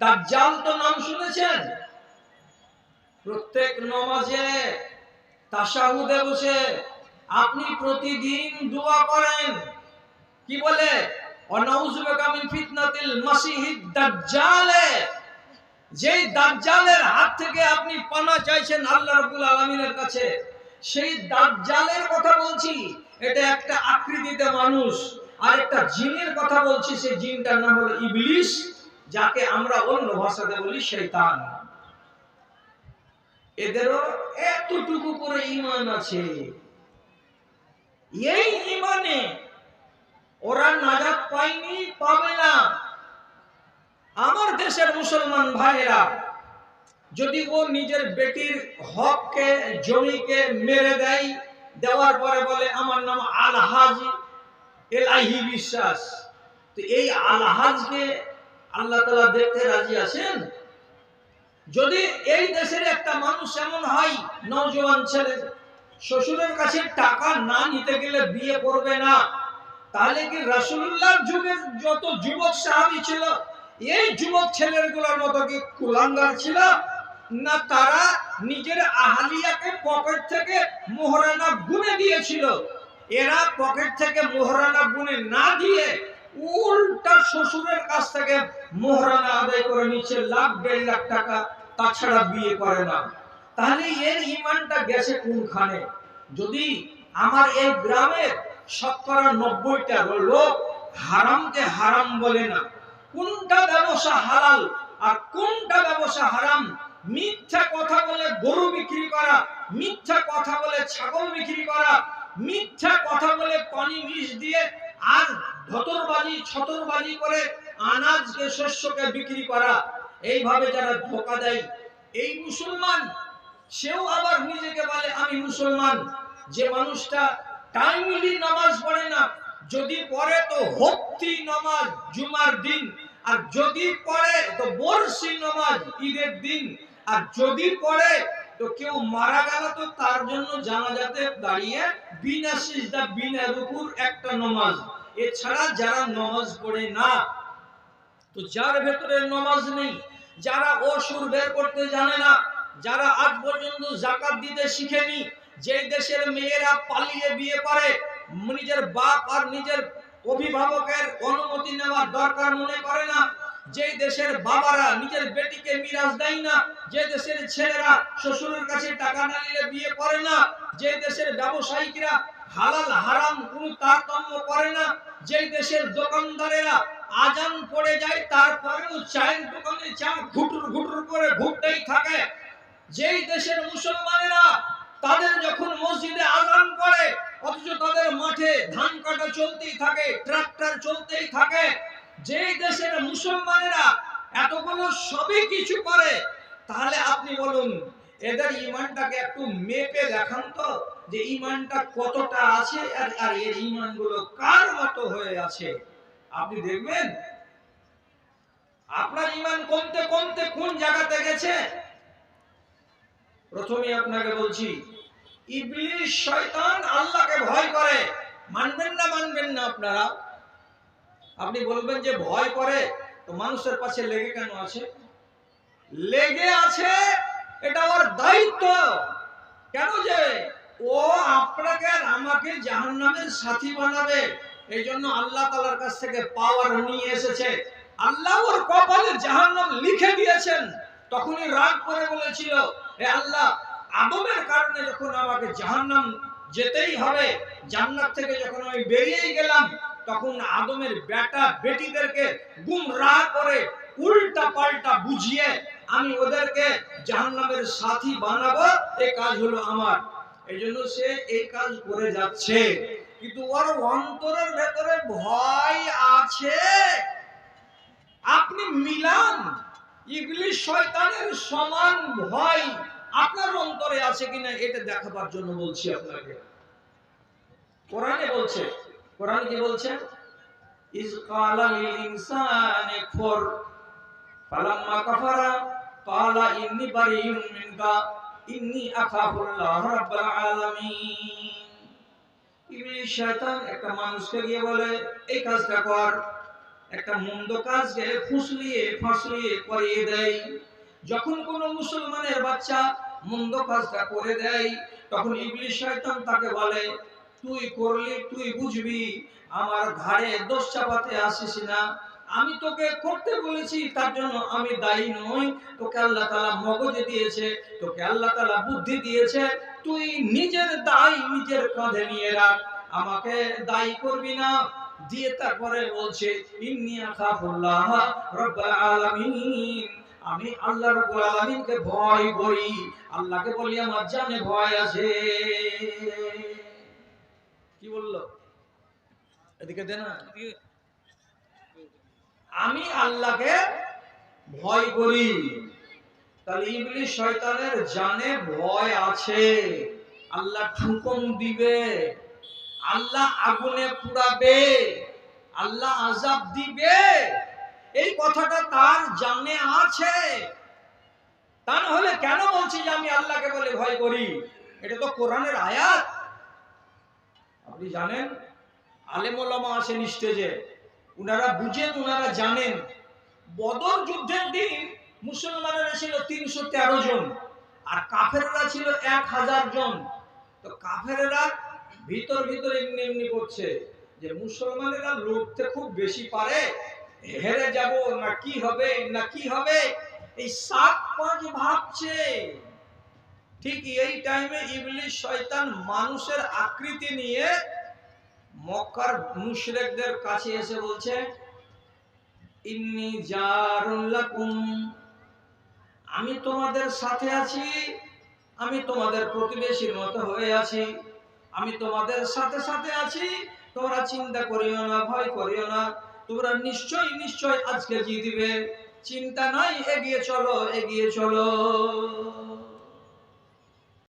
দাজ্জাল তো নাম শুনেছেন? প্রত্যেক নমাজে তাশাহুদে বসে আপনি প্রতিদিন দোয়া করেন। কি বলে? ফিতনাতিল দাজ্জালে। যেই দাজ্জালের হাত থেকে আপনি পানা চাইছেন আল্লাহ রাব্বুল আলামিনের কাছে, সেই দাজ্জালের কথা বলছি। এটা একটা আকৃতিতে মানুষ আর একটা জিনের কথা বলছি, সেই জিনটার নাম হলো ইবলিস যাকে আমরা অন্য ভাষাতে বলি শয়তান। এদেরও এতটুকু করে ঈমান আছে। এই ঈমানে ওরা নাজাত পায়নি, পাবে না। আমার দেশের মুসলমান ভাইয়েরা, যদি ও নিজের বেটির হককে, জমিকে মেরে দেয়, দেওয়ার পরে বলে, আমার নাম আলহাজ, এলাহি বিশ্বাস। তো এই আলহাজকে আল্লাহ তালা দেখতে রাজি আছেন? যদি এই দেশের একটা মানুষ এমন হয়, নওজোয়ান ছেলে, শ্বশুরের কাছে টাকা না নিতে গেলে বিয়ে করবে না, তাহলে কি রাসূলুল্লাহর যুগের যত যুবক সাহাবী ছিল, এই যুবক ছেলেগুলোর মতো কি কুলাঙ্গার ছিল? না তারা নিজের আহালিয়াকে পকেট থেকে মোহরানা গুনে দিয়েছিল? এরা পকেট থেকে মোহরানা গুনে না দিয়ে উল্টা শ্বশুরের কাছ থেকে মোহরানা আদায় করে নিচ্ছে লাখ দেড় লাখ টাকা, তাছাড়া বিয়ে করে না। তাহলে এর ইমানটা গেছে কোনখানে? যদি আমার এই গ্রামের শতকরা নব্বইটা লোক হারামকে হারাম বলে না, কোনটা ব্যবসা হালাল আর কোনটা ব্যবসা হারাম? মিথ্যা কথা বলে গরু বিক্রি করা, মিথ্যা কথা বলে ছাগল বিক্রি করা, মিথ্যা কথা বলে পানি মিশ দিয়ে আর ধতরবাজি, ছতরবাজি করে আনাজকে শস্যকে বিক্রি করা। এইভাবে যারা ধোকা দেয়, এই মুসলমান, সেও আবার নিজেকে বলে, আমি মুসলমান। যে মানুষটা টাইমলি নামাজ পড়ে না, যদি পড়ে তো ভক্তি নামাজ, জুমার দিন। আর যদি পড়ে তো বর্ষি নামাজ, ঈদের দিন। আর যদি পড়ে তো কেউ মারা গেল তো তার জন্য জানাজাতে দাঁড়িয়ে বিনা সিজদা বিনা রুকুর একটা নামাজ। এছাড়া যারা নমাজ পড়ে না, তো যার ভেতরে নমাজ নেই, যারা অসুর বের করতে জানে না, যারা আজ পর্যন্ত জাকাত দিতে শিখেনি, যে দেশের মেয়েরা পালিয়ে বিয়ে করে, নিজের বাপ আর নিজের অভিভাবকের অনুমতি নেওয়ার দরকার মনে করে না যে দেশের বাবারা নিজের বেটিকে মিরাজ দেয় না, যে দেশের ছেলেরা শ্বশুরের কাছে টাকা না নিলে বিয়ে করে না, যে দেশের ব্যবসায়িকরা হালাল, হারাম কোনো তারতম্য করে না, যে দেশের দোকানদারেরা আজান পড়ে যায়, তারপরেও চায়ের দোকানে চা ঘুটুর ঘুটুর করে ঘুরতেই থাকে। যেই দেশের মুসলমানেরা তাদের যখন মসজিদে আজান পড়ে, অথচ তাদের মাঠে ধান কাটা চলতেই থাকে, ট্রাক্টর চলতেই থাকে যে দেশের মুসলমানেরা এতগুলো সবই কিছু করে, তাহলে আপনি বলুন, এদের ইমানটাকে একটু মেপে দেখান তো যে ইমানটা কতটা আছে আর আর এর ইমানগুলো কার মতো হয়ে আছে। আপনি দেখবেন, আপনার ইমান কমতে কমতে কোন জায়গাতে গেছে? প্রথমে আপনাকে বলছি ইবলিশ শয়তান আল্লাহকে ভয় করে। মানবেন না মানবেন না আপনারা। আপনি বলবেন যে ভয় করে? তো মানুষের পাশে লেগে কেন আছে? লেগে আছে, এটা ওর দায়িত্ব। কেন যে ও আপনাকে আর আমাকে জাহান্নামের সাথী বানাবে। এই জন্য আল্লাহ তালার কাছ থেকে পাওয়ার নিয়ে এসেছে। আল্লাহ ওর কপালে জাহান্নাম লিখে দিয়েছেন। তখনই রাগ করে বলেছিল হে আল্লাহ, আদমের কারণে যখন আমাকে জাহান্নাম যেতেই হবে, জান্নাত থেকে যখন আমি বেরিয়েই গেলাম তখন আদমের বেটা বেটিদেরকে গুমরাহ করে উল্টা পাল্টা বুঝিয়ে, আমি ওদেরকে জাহান্নামের সাথী বানাবো এই কাজ হলো আমার। এই জন্য সে এই কাজ করে যাচ্ছে। কিন্তু ওর অন্তরের ভেতরে ভয় আছে। আপনি মিলান। ইবলিশ শয়তানের সমান ভয় আপনার অন্তরে আছে কিনা, এটা দেখাবার জন্য বলছি আপনাকে। কোরআনে বলছে কোরআন কি বলছে? ইজ ক্বালা লিল ইনসানি কুফর ফালাম্মা কাফারা ক্বালা বারিউম মিনকা আলামিন। ইবলিশ শয়তান একটা মানুষকে গিয়ে বলে, এই কাজটা কর। একটা মন্দ কাজকে ফুসলিয়ে, ফাসলিয়ে করিয়ে দেয় যখন কোনো মুসলমানের বাচ্চা মন্দ কাজটা করে দেয়, তখন ইবলিশ শয়তান তাকে বলে তুই করলি তুই বুঝবি, আমার ঘাড়ে দোষ চাপাতে আসিস না। আমি তোকে করতে বলেছি, তার জন্য আমি দায়ী নই। তোকে আল্লাহ তাআলা মগজ দিয়েছে, তোকে আল্লাহ তাআলা বুদ্ধি দিয়েছে। তুই নিজের দায় নিজের কাঁধে নিয়ে রাখ। আমাকে দায়ী করবি না। দিয়ে তারপরে বলছে, ইন্নি আখাফুল্লাহ রাব্বুল আলামিন। আমি আল্লাহ রাব্বুল আলামিনকে ভয় করি। আল্লাহকে বলি, আমার জানে ভয় আছে। কি বলল? এদিকে দে না। আমি আল্লাহকে ভয় করি। তাহলে ইবলিশ শয়তানের জানে ভয় আছে। আল্লাহ ঠুকম দিবে। আল্লাহ আগুনে পুড়াবে। আল্লাহ আজাব দিবে। এই কথাটা তার জানে আছে। তা না হলে কেন বলছি যে আমি আল্লাহকে বলে ভয় করি? এটা তো কোরআনের আয়াত। আপনি জানেন? আলেমোলামা আসেন স্টেজে। উনারা বুঝেন, উনারা জানেন। বদর যুদ্ধের দিন মুসলমানেরা ছিল তিনশো তেরো জন, আর কাফেররা ছিল এক হাজার জন। তো কাফেরেরা ভিতর ভিতর এমনি এমনি করছে যে মুসলমানেরা লড়তে খুব বেশি পারে, হেরে যাব, না কি হবে, না কি হবে? এই সাত পাঁচ ভাবছে। ঠিক এই টাইমে ইবলিশ শয়তান মানুষের আকৃতি নিয়ে মক্কার মুশরিকদের কাছে এসে বলছে, ইন্নি জারুল লাকুম। আমি তোমাদের সাথে আছি, আমি তোমাদের প্রতিবেশীর মতো হয়ে আছি। আমি তোমাদের সাথে সাথে আছি, তোমরা চিন্তা করিও না, ভয় করিও না। তোমরা নিশ্চয় নিশ্চয় আজকে জিতবে। চিন্তা নাই, এগিয়ে চলো এগিয়ে চলো।